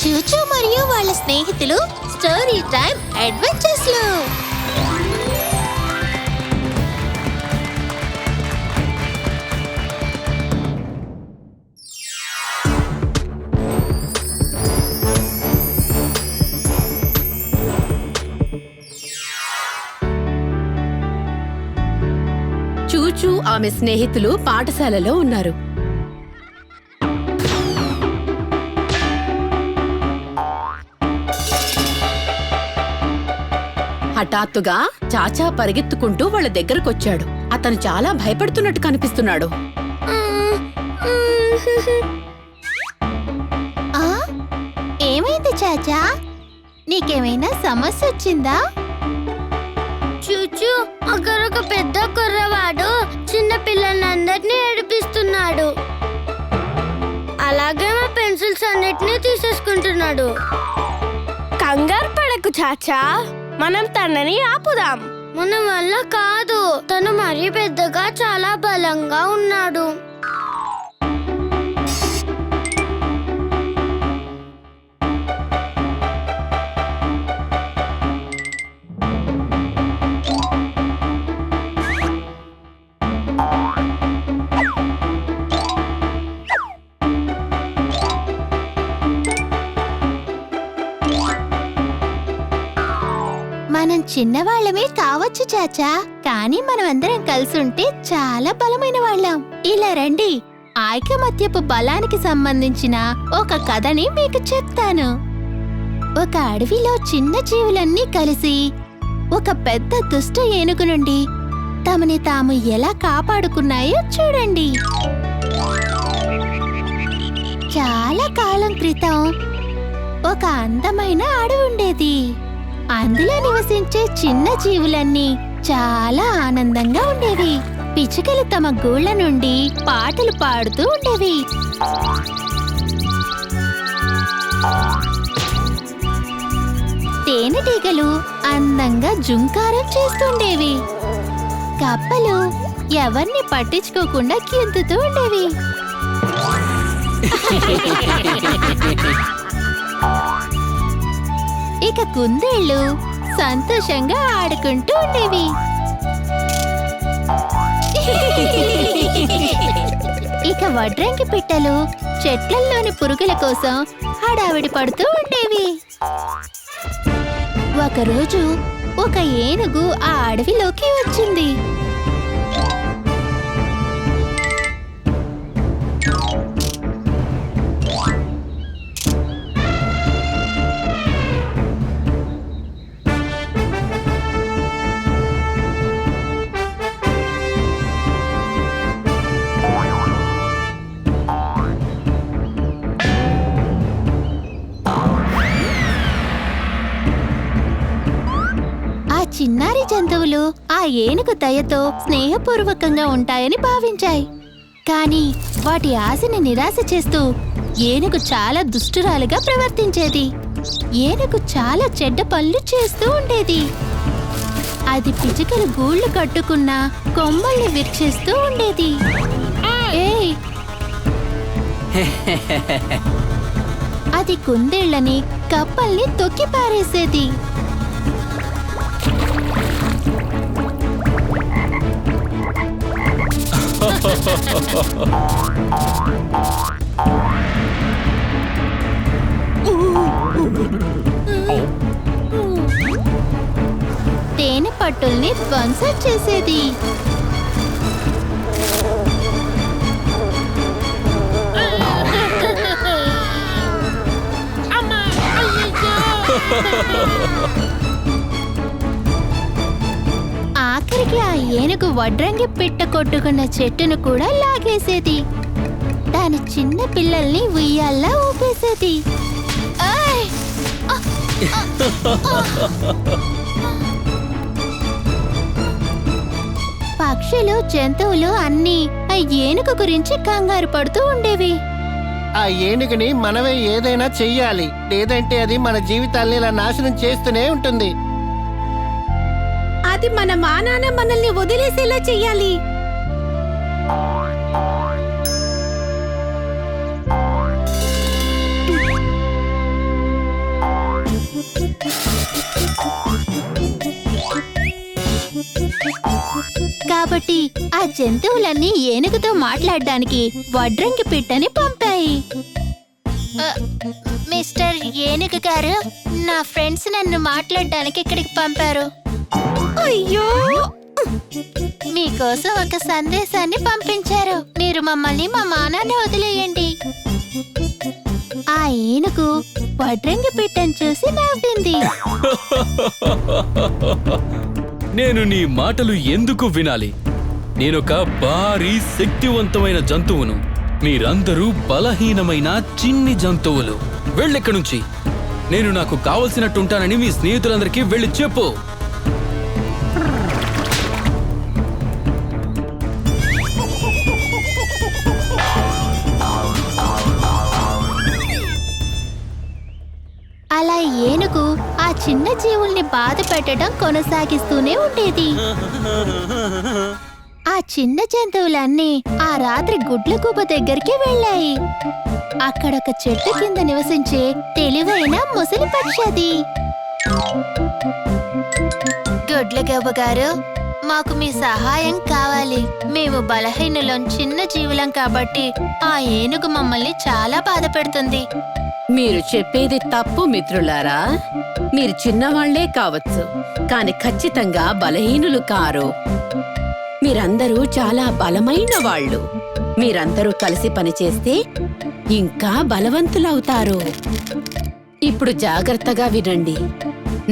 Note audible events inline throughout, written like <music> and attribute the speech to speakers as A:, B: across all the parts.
A: చూచు మరియు వాళ్ళ స్నేహితులు స్టోరీ టైం అడ్వెంచర్స్లో
B: చూచూ ఆమె స్నేహితులు పాఠశాలలో ఉన్నారు. హఠాత్తుగా చాచా పరిగెత్తుకుంటూ వాళ్ళ దగ్గరకొచ్చాడు. అతను చాలా భయపడుతున్నట్టు కనిపిస్తున్నాడు.
A: ఆ? ఏమైంది చాచా? నీకేమైనా సమస్య వచ్చిందా?
C: చూచు అక్కడ ఒక పెద్ద కుర్రవాడు. చిన్న పిల్లలందరినీ ఏడిపిస్తున్నాడు. అలాగే మా పెన్సిల్స్ అన్నిటినీ తీసేసుకుంటున్నాడు. కంగారు పడకు చాచా. మనం తనని ఆపుదాం. మన వల్ల కాదు. తను మరీ పెద్దగా చాలా బలంగా ఉన్నాడు.
A: చిన్నవాళ్ళమే చిన్నవాళ్ళమే కావచ్చు చాచా. కానీ మనమందరం కలిసుంటే కలిసి ఉంటే చాలా బలమైన వాళ్ళం. ఇలా రండి. ఐకమత్యపు బలానికి సంబంధించిన ఒక కథని మీకు చెప్తాను. ఒక అడవిలో చిన్న జీవులన్నీ కలిసి ఒక పెద్ద దుష్ట ఏనుగు నుండి తమని తాము ఎలా కాపాడుకున్నాయో చూడండి. చాలా కాలం క్రితం ఒక అందమైన అడవి ఉండేది. అందులో నివసించే చిన్న జీవులన్నీ చాలా ఆనందంగా ఉండేవి. పిచ్చుకలు తమ గూళ్ళ నుండి పాటలు పాడుతూ ఉండేవి. తేనెటీగలు అందంగా జుంకారం చేస్తుండేవి. కప్పలు ఎవరిని పట్టించుకోకుండా కిందుతూ ఉండేవి. <laughs> ఇక కుందేళ్ళు సంతోషంగా ఆడుకుంటూ ఉండేవి. ఇక వడ్రంగి పిట్టలు చెట్లల్లోని పురుగుల కోసం హడావిడి పడుతూ ఉండేవి. ఒకరోజు ఒక ఏనుగు ఆ అడవిలోకి వచ్చింది. చిన్నారి జంతువులు ఆ ఏనుగు దయతో స్నేహపూర్వకంగా ఉంటాయని భావించాయి. కానీ వాటి ఆశని నిరాశ చేస్తూ ఏనుగు చాలా దుష్టురాలుగా ప్రవర్తించేది. ఏనుగు చాలా చెడ్డ పనులు చేస్తూ ఉండేది. అది పిచుకలు గూళ్ళు కట్టుకున్న కొమ్మల్ని విరిచేస్తూ ఉండేది. <laughs> అది కుందేళ్ళని కప్పల్ని తొక్కి పారేసేది తేనె పట్టుల్ని ధ్వంసం చేసేది. ఆఖరికి ఆ ఏనుగు వడ్రంగి పిట్ట కొట్టుకున్న చెట్టును కూడా లాగేసేది. దాని చిన్న పిల్లల్ని ఉయ్యాల్లా ఊపేసేది. పక్షులు జంతువులు అన్నీ ఆ ఏనుగు గురించి కంగారు పడుతూ ఉండేవి.
D: ఆ ఏనుగుని మనమే ఏదైనా చెయ్యాలి. లేదంటే అది మన జీవితాల్ని ఇలా నాశనం చేస్తూనే ఉంటుంది.
B: అది మన మా నాన్న మనల్ని వదిలేసేలా చెయ్యాలి.
A: కాబట్టి ఆ జంతువులన్నీ ఏనుగుతో మాట్లాడడానికి వడ్రంగి పిట్టని పంపాయి. మిస్టర్ ఏనుగు గారు నా ఫ్రెండ్స్ నన్ను మాట్లాడడానికి ఇక్కడికి పంపారు. అయ్యో! మీకోసం ఒక సందేశాన్ని పంపించారు. మీరు మమ్మల్ని మా మానాన్ని వదిలేయండి. ఆ ఏనుగు వడ్రంగి పిట్టని చూసి నవ్వింది.
E: నేను నీ మాటలు ఎందుకు వినాలి? నేనొక భారీ శక్తివంతమైన జంతువును. మీరందరూ బలహీనమైన చిన్ని జంతువులు. వెళ్ళిక్కడి నుంచి. నేను నాకు కావలసినట్టుంటానని మీ స్నేహితులందరికీ వెళ్ళి చెప్పు.
A: చిన్న జీవుల్ని బాధ పెట్టడం కొనసాగిస్తూనే ఉండేది. ఆ చిన్న జంతువులన్నీ ఆ రాత్రి గుడ్ల గుబ దగ్గరికి వెళ్ళాయి. అక్కడొక చెట్టు కింద నివసించే తెలివైన ముసలి పక్షి అది. గుడ్ల గబ్బ గారు మాకు మీ సహాయం కావాలి. మేము బలహీనులం చిన్న జీవులం కాబట్టి ఆ ఏనుగు మమ్మల్ని చాలా బాధ పెడుతుంది.
B: మీరు చెప్పేది తప్పు మిత్రులారా. మీరు చిన్నవాళ్ళే కావచ్చు కాని ఖచ్చితంగా బలహీనులు కారు. మీరందరూ చాలా బలమైన వాళ్ళు. మీరందరూ కలిసి పనిచేస్తే ఇంకా బలవంతులవుతారు. ఇప్పుడు జాగ్రత్తగా వినండి.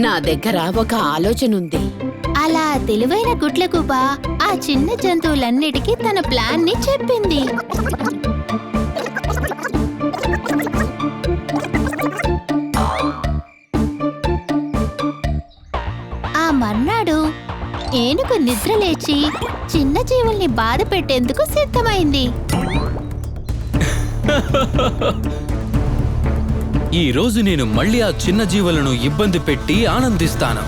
B: నా దగ్గర ఒక ఆలోచన ఉంది.
A: అలా తెలివైన గుడ్లగూబ ఆ చిన్న జంతువులన్నిటికీ తన ప్లాన్ని చెప్పింది. ఏనుగు నిద్ర లేచి చిన్న జీవుల్ని బాధ పెట్టేందుకు సిద్ధమైంది.
E: ఈ రోజు నేను మళ్ళీ ఆ చిన్న జీవులను ఇబ్బంది పెట్టి ఆనందిస్తాను.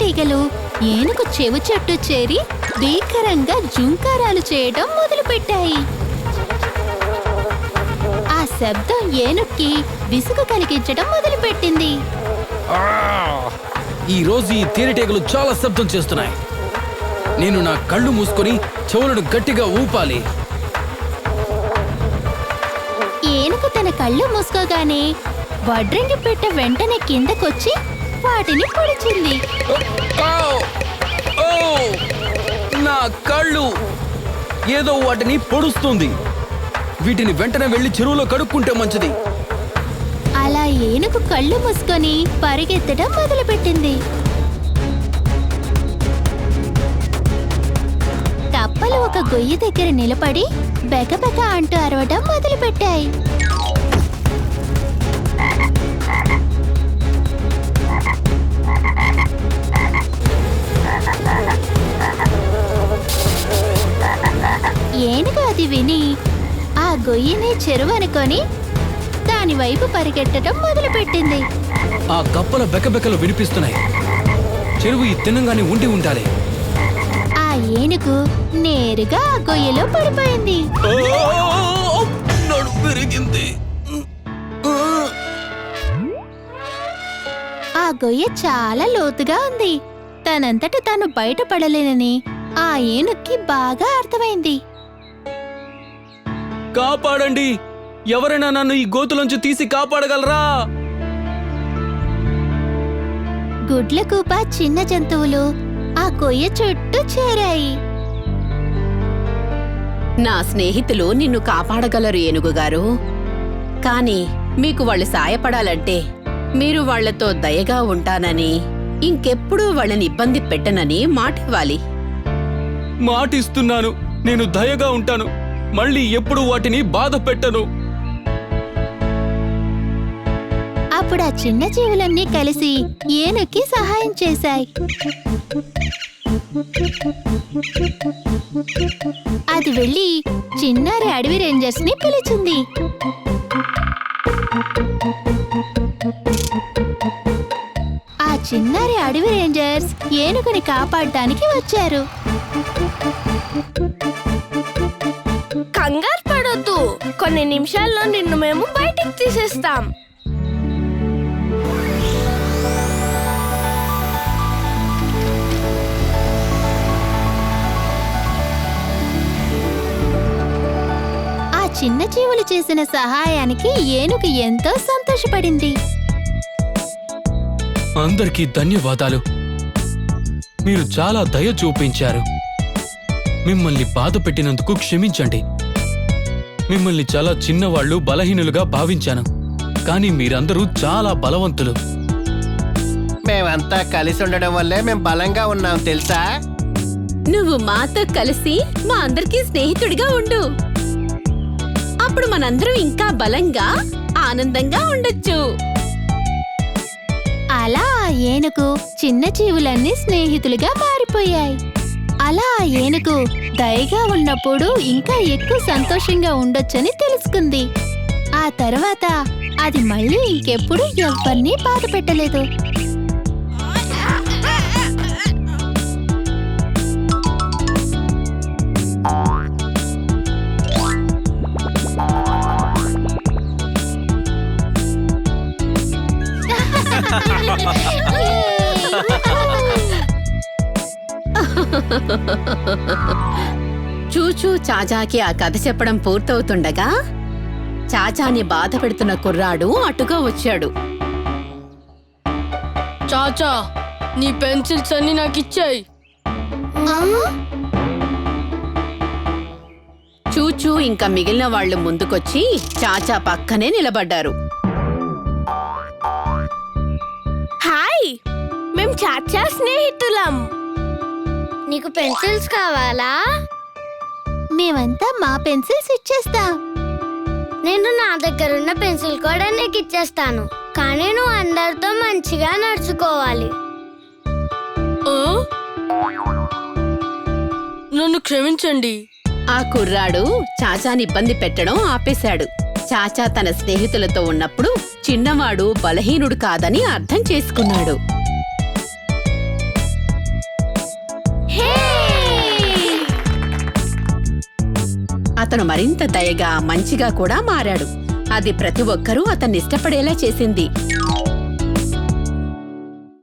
A: తేనెటీగలు ఏనుగు చెవు చెట్టు చేరి భీకరంగా జుంకారాలు చేయడం మొదలుపెట్టాయి. ఆ శబ్దం ఏనుక్కి విసుగు కలిగించడం మొదలుపెట్టింది.
E: ఈ రోజు ఈ తేనెటీగలు చాలా శబ్దం చేస్తున్నాయి. నేను నా కళ్ళు మూసుకొని చెవులను గట్టిగా ఊపాలి.
A: ఏనుగు తన కళ్ళు మూసుకోగానే వడ్రంగి పెట్ట వెంటనే కిందకొచ్చి వాటిని పొడిచింది!
E: నా కళ్ళు. ఏదో వాటిని పొడుస్తుంది. వీటిని వెంటనే వెళ్ళి చెరువులో కడుక్కుంటే మంచిది.
A: అలా ఏనుగు కళ్ళు మూసుకొని పరిగెత్తడం మొదలుపెట్టింది. కప్పలు ఒక గొయ్యి దగ్గర నిలబడి బెకబెక అంటూ అరవడం మొదలుపెట్టాయి. ఏనుగు అది విని ఆ గొయ్యిని చెరువు అనుకొని దాని వైపు పరిగెట్టడం మొదలుపెట్టింది.
E: ఆ కప్పల బెకబెకలు వినిపిస్తున్నాయి. చెరువు ఈ తినంగానే ఉండి ఉండాలి.
A: ఆ ఏనుగు నేరుగా ఆ గొయ్యలో పడిపోయింది.
E: పెరిగింది.
A: ఆ గొయ్య చాలా లోతుగా ఉంది. తనంతట తాను బయటపడలేనని ఆ ఏనుక్కి బాగా అర్థమైంది.
E: కాపాడండి. ఎవరైనా నన్ను ఈ గోతులోంచి తీసి కాపాడగలరా?
A: గుడ్లకూప చిన్న జంతువులు ఆ గొయ్య చుట్టూ చేరాయి.
B: నా స్నేహితులు నిన్ను కాపాడగలరు ఏనుగుగారు. కాని మీకు వాళ్ళు సాయపడాలంటే మీరు వాళ్ళతో దయగా ఉంటానని ఇంకెప్పుడూ వాళ్ళని ఇబ్బంది పెట్టనని మాటివ్వాలి.
E: మాటిస్తున్నాను. నేను దయగా ఉంటాను. మళ్ళీ ఎప్పుడు వాటిని బాధ పెట్టను.
A: అప్పుడు ఆ చిన్న జీవులన్నీ కలిసి ఏనుక్కి సహాయం చేశాయి. అది వెళ్ళి చిన్నారి అడవి రేంజర్స్ని పిలిచింది. ఆ చిన్నారి అడవి రేంజర్స్ ఏనుగుని కాపాడటానికి వచ్చారు.
C: కంగారు పడొద్దు. కొన్ని నిమిషాల్లో నిన్ను మేము బయటికి తీసేస్తాం.
A: ఆ చిన్న జీవులు చేసిన సహాయానికి ఏనుగు ఎంతో సంతోషపడింది.
E: అందరికీ ధన్యవాదాలు. మీరు చాలా దయ చూపించారు. మిమ్మల్ని బాధ పెట్టినందుకు క్షమించండి. మిమ్మల్ని చాలా చిన్నవాళ్ళు బలహీనులుగా భావించాను. కానీ మీరందరూ చాలా బలవంతులు.
D: మేమంతా కలిసి ఉండడం వల్లే మేము బలంగా ఉన్నాం తెలుసా?
B: నువ్వు మాతో కలిసి మా అందరికీ స్నేహితుడిగా ఉండు. అప్పుడు మనందరం ఇంకా బలంగా ఆనందంగా ఉండొచ్చు.
A: అలా ఆ ఏనుగు చిన్న జీవులన్నీ స్నేహితులుగా మారిపోయాయి. అలా ఆ ఏనుగు దయగా ఉన్నప్పుడు ఇంకా ఎక్కువ సంతోషంగా ఉండొచ్చని తెలుసుకుంది. ఆ తర్వాత అది మళ్ళీ ఇంకెప్పుడు ఎవరినీ బాధ పెట్టలేదు.
B: చూచూ చాచాకి ఆ కథ చెప్పడం పూర్తవుతుండగా చాచాని బాధ పెడుతున్న కుర్రాడు అటుగా వచ్చాడు.
C: చాచా నీ పెన్సిల్స్ అన్ని నాకు ఇచ్చాయి.
B: చూచూ ఇంకా మిగిలిన వాళ్ళు ముందుకొచ్చి చాచా పక్కనే నిలబడ్డారు.
C: హాయ్ మేం చాచా స్నేహితులం. నీకు పెన్సిల్స్ కావాలా?
A: మేమంతా మా పెన్సిల్స్ ఇచ్చేస్తాం.
C: నేను నా దగ్గర ఉన్న పెన్సిల్ కూడా నీకు ఇచ్చేస్తాను. కానీ నువ్వు అందరితో మంచిగా నడుచుకోవాలి. నన్ను క్షమించండి.
B: ఆ కుర్రాడు చాచాని ఇబ్బంది పెట్టడం ఆపేశాడు. చాచా తన స్నేహితులతో ఉన్నప్పుడు చిన్నవాడు బలహీనుడు కాదని అర్థం చేసుకున్నాడు. అతను మరింత దయగా మంచిగా కూడా మారాడు. అది ప్రతి ఒక్కరూ అతన్ని ఇష్టపడేలా చేసింది.